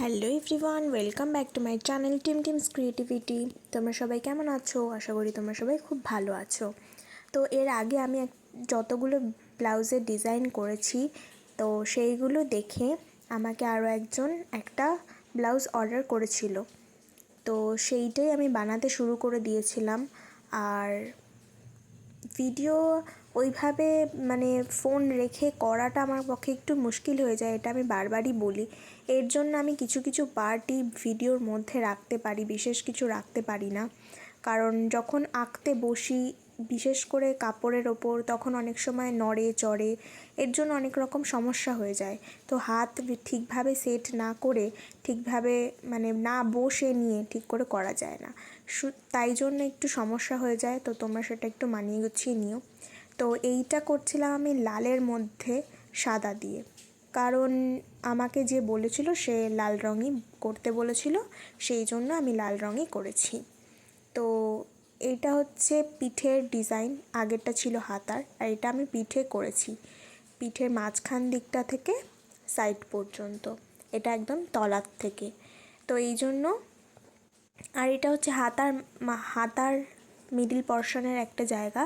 Hello everyone, welcome back to my channel team teams creativity. তোমরা সবাই কেমন আছো? আশা করি তোমরা সবাই খুব ভালো আছো। তো এর আগে আমি যতগুলো ব্লাউজের ডিজাইন করেছি, তো সেইগুলো দেখে আমাকে আরও একজন একটা ব্লাউজ অর্ডার করেছিল। তো সেইটাই আমি বানাতে শুরু করে দিয়েছিলাম। আর ভিডিও ওইভাবে মানে ফোন রেখে করাটা আমার পক্ষে একটু মুশকিল হয়ে যায়, এটা আমি বারবারই বলি। এর জন্য আমি কিছু কিছু পার্টই ভিডিওর মধ্যে রাখতে পারি, বিশেষ কিছু রাখতে পারি না। কারণ যখন আঁকতে বসি, বিশেষ করে কাপড়ের ওপর, তখন অনেক সময় নড়ে, চড়ে, এর জন্য অনেক রকম সমস্যা হয়ে যায়। তো হাত ঠিকভাবে সেট না করে, ঠিকভাবে মানে না বসে নিয়ে ঠিক করে করা যায় না। তাই জন্য একটু সমস্যা হয়ে যায়, তো তোমরা সেটা একটু মানিয়ে গুছিয়ে নিও। তো এইটা করছিলাম আমি লালের মধ্যে সাদা দিয়ে। কারণ আমাকে যে বলেছিল সে লাল রঙই করতে বলেছিল, সেই জন্য আমি লাল রঙই করেছি। তো এইটা হচ্ছে পিঠের ডিজাইন, আগেরটা ছিল হাতার, আর এটা আমি পিঠে করেছি। পিঠের মাঝখান দিকটা থেকে সাইড পর্যন্ত, এটা একদম তলার থেকে। তো এই জন্য, আর এটা হচ্ছে হাতার হাতার মিডিল পর্শনের একটা জায়গা।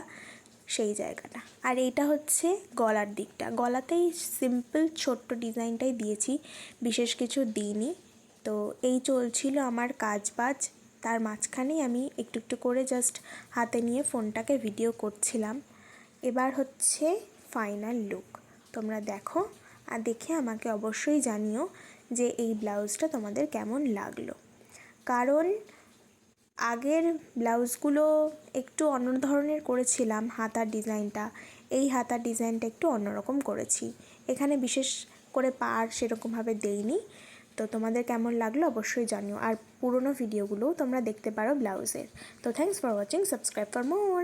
সেই জায়গাটা। আর এইটা হচ্ছে গলার দিকটা। গলাতেই সিম্পল ছোট্ট ডিজাইনটাই দিয়েছি, বিশেষ কিছু দিইনি। তো এই চলছিল আমার কাজ বাজ তার মাঝখানেই আমি একটু একটু করে জাস্ট হাতে নিয়ে ফোনটাকে ভিডিও করছিলাম। এবার হচ্ছে ফাইনাল লুক তোমরা দেখো আর দেখে আমাকে অবশ্যই জানিও যে এই ব্লাউজটা তোমাদের কেমন লাগল। কারণ আগের ব্লাউজগুলো একটু অন্য ধরনের করেছিলাম, হাতার ডিজাইনটা। এই হাতার ডিজাইনটা একটু অন্যরকম করেছি। এখানে বিশেষ করে পার সেরকমভাবে দেইনি। তো তোমাদের কেমন লাগল অবশ্যই জানিও। আর পুরোনো ভিডিওগুলোও তোমরা দেখতে পারো ব্লাউজের। তো thanks for watching subscribe for more